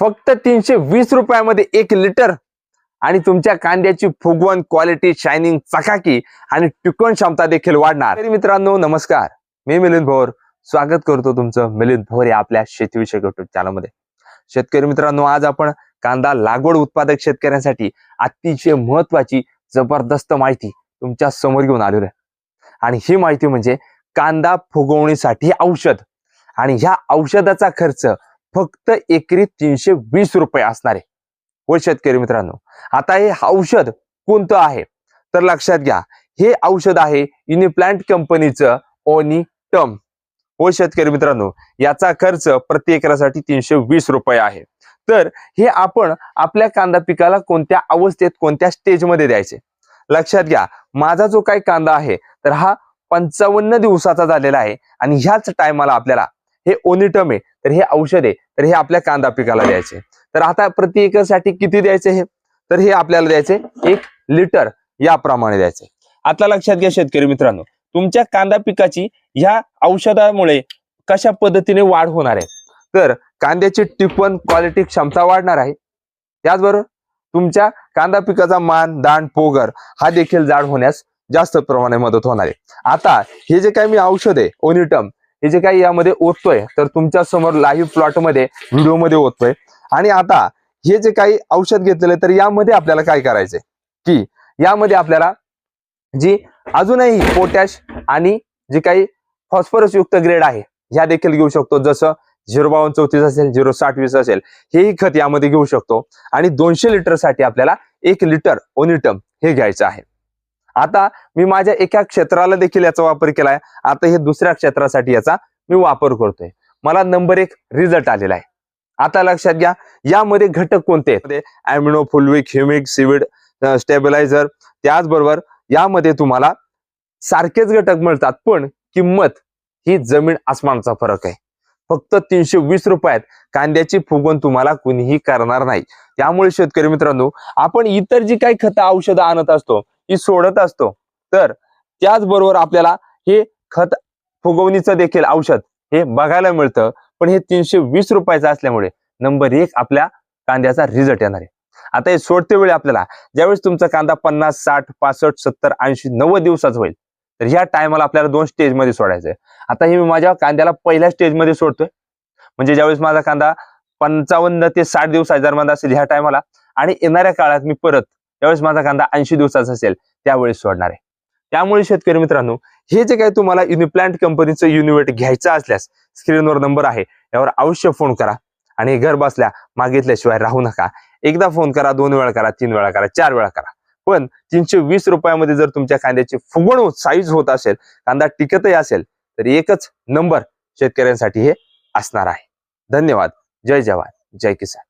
फक्त तीनशे वीस रुपयामध्ये एक लिटर आणि तुमच्या कांद्याची फुगवण क्वालिटी शायनिंग चकाकी आणि टिकवण क्षमता देखील वाढणार. तरी मित्रांनो नमस्कार. मी मिलिंद भोर. स्वागत करतो तुमचं मिलिंद भोर या आपल्या शेतीविषयक युट्यूब चॅनलमध्ये शेतकरी मित्रांनो आज आपण कांदा लागवड उत्पादक शेतकऱ्यांसाठी अतिशय महत्वाची जबरदस्त माहिती तुमच्यासमोर घेऊन आलेली आहे. आणि ही माहिती म्हणजे कांदा फुगवणीसाठी औषध. आणि ह्या औषधाचा खर्च फक्त एकरी तीनशे वीस रुपये असणार. आहे व शेतकरी मित्रांनो आता हे औषध कोणतं आहे? तर लक्षात घ्या हे औषध आहे युनिप्लांट कंपनीचं ओनिटम व शेतकरी मित्रांनो याचा खर्च प्रति एकरासाठी तीनशे वीस रुपये आहे. तर हे आपण आपल्या कांदा पिकाला कोणत्या अवस्थेत कोणत्या स्टेजमध्ये द्यायचे? लक्षात घ्या माझा जो काही कांदा आहे तर हा पंचावन्न दिवसाचा झालेला आहे आणि ह्याच टायमाला आपल्याला हे ओनिटम आहे. तर हे औषध आहे. तर हे आपल्या कांदा पिकाला द्यायचे. तर आता प्रति एकरसाठी किती द्यायचे हे? तर हे आपल्याला द्यायचे एक लिटर याप्रमाणे द्यायचे. आता लक्षात घ्या शेतकरी मित्रांनो. तुमच्या कांदा पिकाची ह्या औषधामुळे कशा पद्धतीने वाढ होणार आहे? तर कांद्याची टिपण क्वालिटी क्षमता वाढणार आहे. त्याचबरोबर तुमच्या कांदा पिकाचा मान दांड पोगर हा देखील जाड होण्यास जास्त प्रमाणे मदत होणार आहे. आता हे जे काही मी औषध आहे ओनिटम हे जे काही यामध्ये ओततोय तर तुमच्यासमोर लाईव्ह प्लॉटमध्ये व्हिडिओमध्ये ओततोय. आणि आता हे जे काही औषध घेतलेलं तर यामध्ये आपल्याला काय करायचंय? की यामध्ये आपल्याला जी अजूनही पोटॅश आणि जे काही फॉस्फरस युक्त ग्रेड आहे ह्या देखील घेऊ शकतो. जसं झिरो बावन्न चौतीस असेल झिरो साठ वीस असेल हेही खत यामध्ये घेऊ शकतो. आणि दोनशे लिटरसाठी आपल्याला एक लिटर ओनिटम हे घ्यायचं आहे. आता मी माझ्या एका क्षेत्राला देखील याचा वापर केलाय. आता हे दुसऱ्या क्षेत्रासाठी याचा मी वापर करतोय. मला नंबर एक रिझल्ट आलेला आहे. आता लक्षात घ्या यामध्ये घटक कोणते आहेत? Amino fulvic humic seaweed stabiliser त्याचबरोबर यामध्ये तुम्हाला सारखेच घटक मिळतात पण किंमत ही जमीन आसमानचा फरक आहे. फक्त तीनशे वीस रुपयात कांद्याची फुगवण तुम्हाला कुणीही करणार नाही. त्यामुळे शेतकरी मित्रांनो आपण इतर जी काही खतं औषधं आणत असतो ही सोडत असतो. तर त्याचबरोबर आपल्याला हे खत फुगवणीचं देखील औषध हे बघायला मिळतं. पण हे तीनशे वीस रुपयाचं असल्यामुळे नंबर एक आपल्या कांद्याचा रिझल्ट येणार आहे. आता हे सोडते वेळी आपल्याला ज्यावेळेस तुमचा कांदा पन्नास साठ पासष्ट सत्तर ऐंशी नव्वद दिवसाचा होईल. तर ह्या टायमाला आपल्याला दोन स्टेजमध्ये सोडायचं आहे आता हे मी माझ्या कांद्याला पहिल्या स्टेजमध्ये सोडतोय. म्हणजे ज्यावेळेस माझा कांदा पंचावन्न ते साठ दिवसाच्या दरम्यान असेल ह्या टायमाला आणि येणाऱ्या काळात मी परत त्यावेळेस माझा कांदा ऐंशी दिवसाचा असेल त्यावेळेस सोडणार आहे. त्यामुळे शेतकरी मित्रांनो हे जे काही तुम्हाला युनिप्लांट कंपनीचं युनिवेट घ्यायचं असल्यास स्क्रीनवर नंबर आहे यावर अवश्य फोन करा. आणि घर बसल्या मागितल्याशिवाय राहू नका. एकदा फोन करा दोन वेळा करा तीन वेळा करा चार वेळा करा. पण तीनशे वीस रुपयामध्ये जर तुमच्या कांद्याची फुगवण साईज होत असेल कांदा टिकतही असेल तर एकच नंबर शेतकऱ्यांसाठी हे असणार आहे. धन्यवाद. जय जवान. जय किसान.